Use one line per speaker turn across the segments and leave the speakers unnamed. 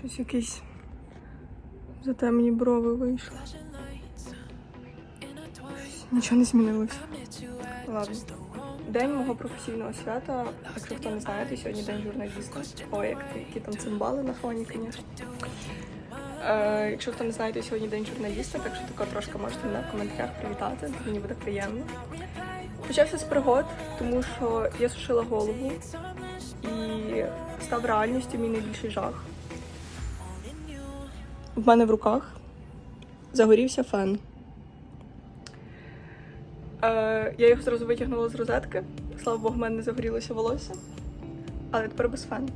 Щось якийсь затемні брови вийшли. Нічого не змінилося. Ладно. День мого професійного свята, якщо хто не знає, то сьогодні день журналіста. Ой, як які там цимбали на фоні, звісно. Е, якщо хто не знає, то сьогодні день журналіста, так що тако трошки можете в коментарях привітати, мені буде приємно. Почався з пригод, тому що я сушила голову і став реальністю мій найбільший жах. В мене в руках загорівся фен. Е, я його зразу витягнула з розетки. Слава Богу, в мене не загорілося волосся. Але тепер без фену.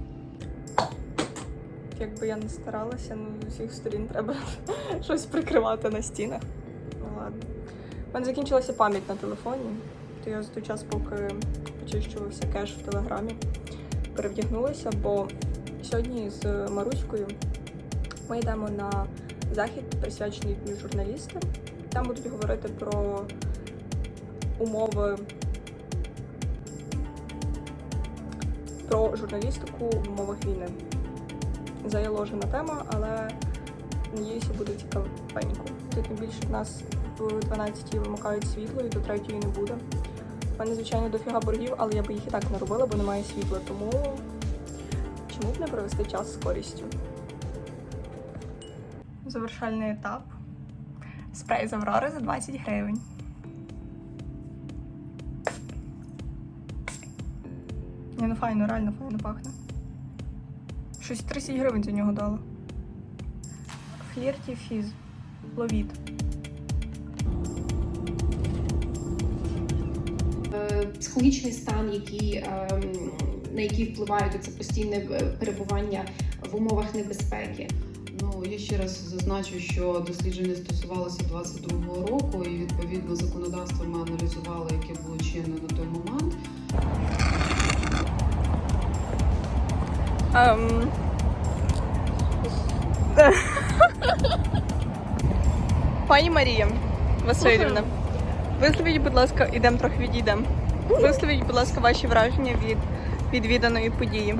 Якби я не старалася, ну з усіх сторін треба щось прикривати на стінах. Ну ладно. У мене закінчилася пам'ять на телефоні, то я за той час, поки почищувався кеш в телеграмі, перевдягнулася, бо сьогодні з Маруською ми йдемо на захід, присвячений Дню журналіста. Там будуть говорити про умови про журналістику в умовах війни. Заяложена тема, але надіюся, буде цікавенько. Тут тим більше в нас в 12 вимикають світло і до 3 не буде. У мене, звичайно, дофіга боргів, але я би їх і так не робила, бо немає світла. Тому чому б не провести час з користю? Завершальний етап. Спрей з Аврори за 20 гривень. Ні, ну файно, реально файно пахне. Щось 30 гривень за нього дало. Флірті фіз. Ловіт.
Е, психологічний стан, який, ем, на який впливають це постійне е, перебування в умовах небезпеки.
Ну, я ще раз зазначу, що дослідження стосувалося 22-го року, і відповідно законодавство ми аналізували, яке було чинне на той момент.
Ем... Пані Марія Васильівна, висловіть, будь ласка, ідемо трохи відійдемо. Висловіть, будь ласка, ваші враження від відвіданої події.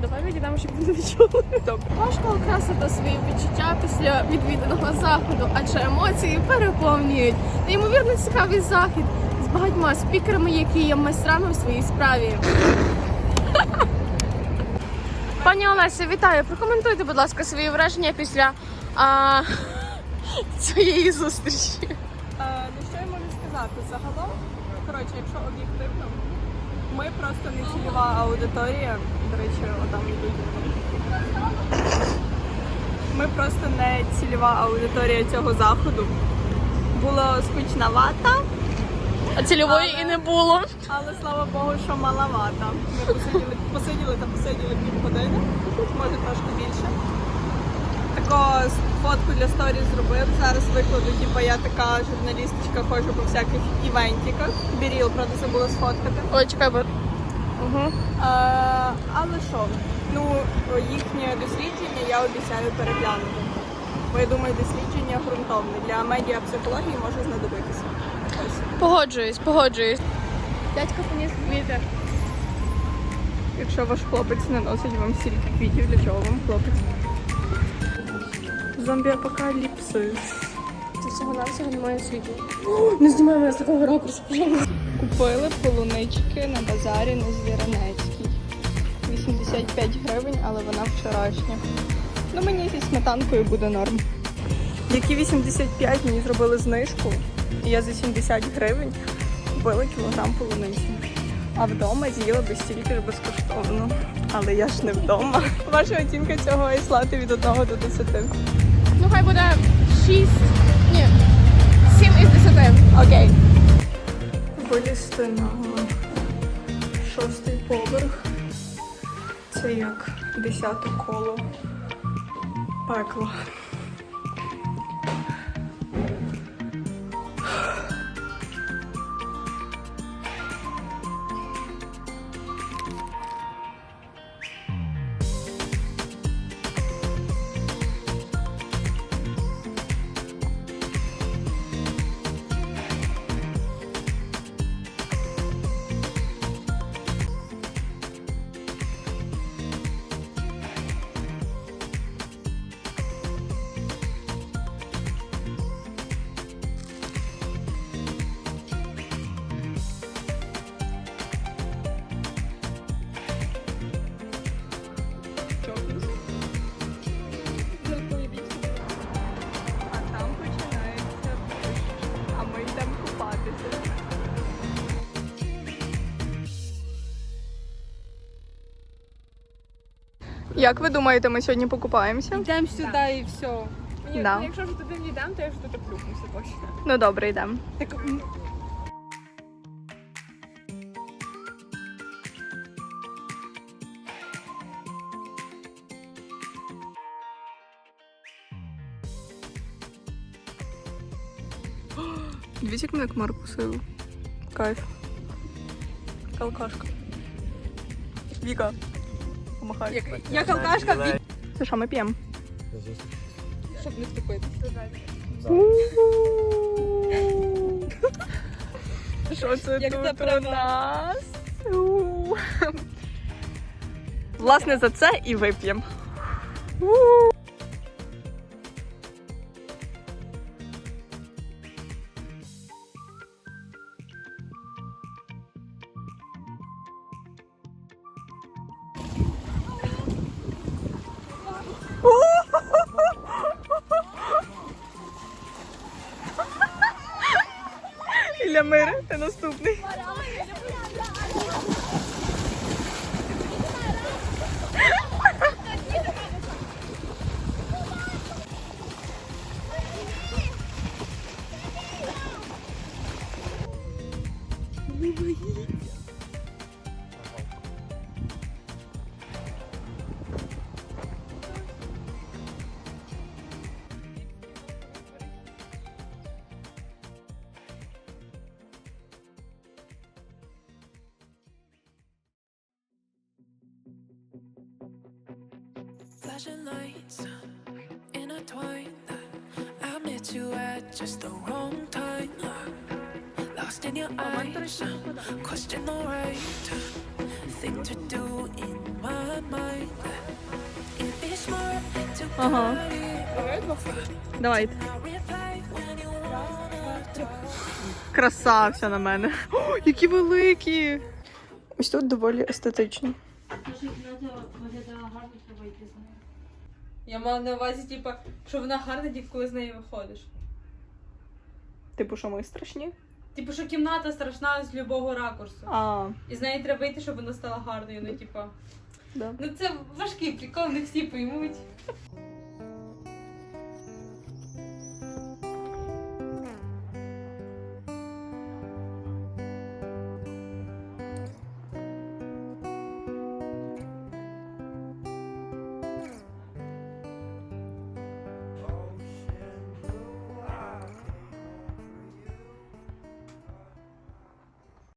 Давай відійдемо, щоб не відчули.
Добре.
Важко окреслити свої відчуття після відвіданого заходу, адже емоції переповнюють. Неймовірно цікавий захід з багатьма спікерами, які є майстрами в своїй справі. Пані Олеся, вітаю. Прокоментуйте, будь ласка, свої враження після а, цієї зустрічі.
Е, ну що я можу сказати? Загалом, коротше, якщо об'єктивно, ми просто не цільова аудиторія. До речі, отам йдуть. Ми просто не цільова аудиторія цього заходу. Було скучновато,
А цільової і не було.
але слава Богу, що маловато. Ми посиділи, посиділи та посиділи півгодини, може трошки більше. Тако фотку для сторіс зробив. Зараз викладу, типу я така журналісточка, ходжу по всяких івентиках. Біріл, правда, забула сфоткати.
Ой, чекай, бо. Угу.
А, але що, ну їхнє дослідження я обіцяю переглянути. Бо я думаю, дослідження ґрунтовне для медіапсихології може знадобитися. Ось.
Погоджуюсь, погоджуюсь. Дядько поніс квіти.
Якщо ваш хлопець не носить вам стільки квітів, для чого вам хлопець? Зомбі-апокаліпсис.
Це всього навсього немає світла. Не знімай мене з такого ракурсу, пожалуйста.
Купили полунички на базарі на Звіронецькій. 85 гривень, але вона вчорашня. Ну мені зі сметанкою буде норм. Які 85 мені зробили знижку, і я за 70 гривень купила кілограм полуниці. А вдома з'їла би стільки ж безкоштовно. Але я ж не вдома. Ваша оцінка цього айслати від 1 до 10.
Ну хай буде 6. Ні. 7 із 10.
Окей. Вилізти на шостий поверх. Це як десяте коло пекла. Як ви думаєте, ми сьогодні покупаємося?
Йдемо сюди і все.
Ні,
Да.
ну, якщо вже туди не йдемо, то я вже тут плюхнуся точно.
Ну добре, йдемо.
Так м,
Дивіться, як мене комар кусив. Кайф. Алкашка. Віка. Помахай.
як, як алкашка,
Це що ми п'ємо?
щоб не втопити.
Що це
Як
тут
про
у нас? Власне, за це і вип'ємо. У. Ілля Мири, ти наступний.
Flashing lights intertwined. I met you at just the wrong time. Lost in your eyes, question the right thing to do in my mind. It is smart to
Ага. Давайте.
I'll reply when you wanna talk.
Краса вся на мене. О, які великі! Ось тут доволі естетично.
Я мала на увазі, типу, що вона гарна тільки коли з нею виходиш.
Типу, що ми страшні?
Типу, що кімната страшна з любого ракурсу.
А,
І з неї треба вийти, щоб вона стала гарною. Ну, типу,
да.
ну це важкий прикол, не всі поймуть.